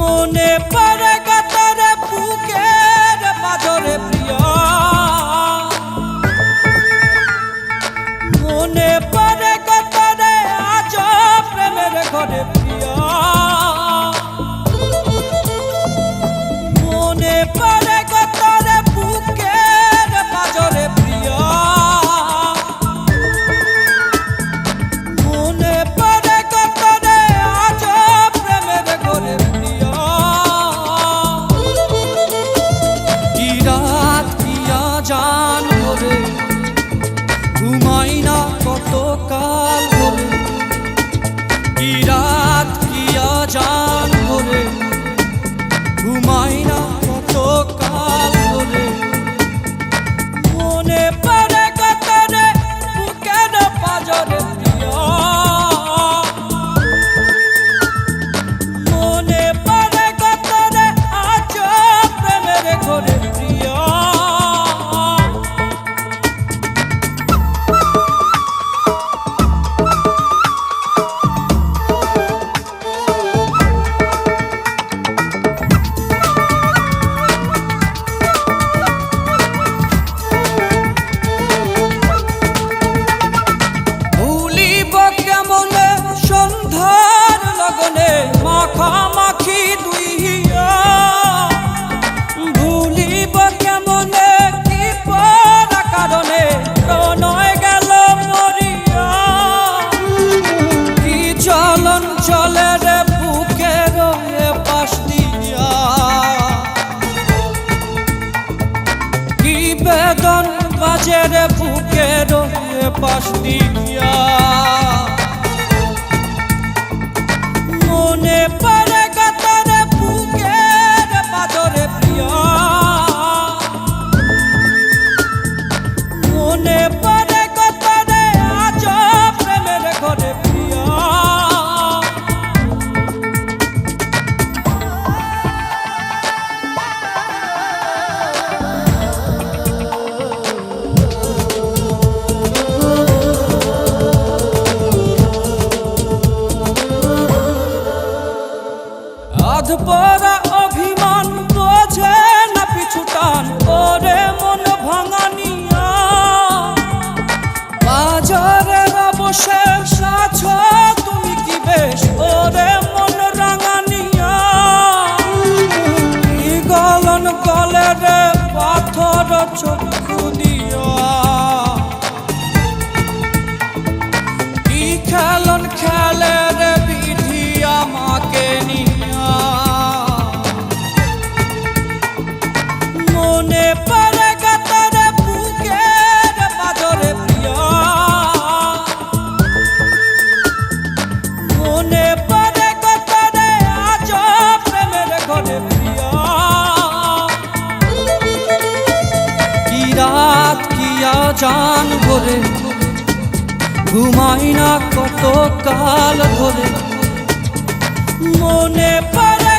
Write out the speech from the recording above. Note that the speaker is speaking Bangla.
মনে পারে গাতারে বুকের মাঝরে pastilha. to bother চান ভরে ঘুমাই না কত কাল ধরে মনে পারে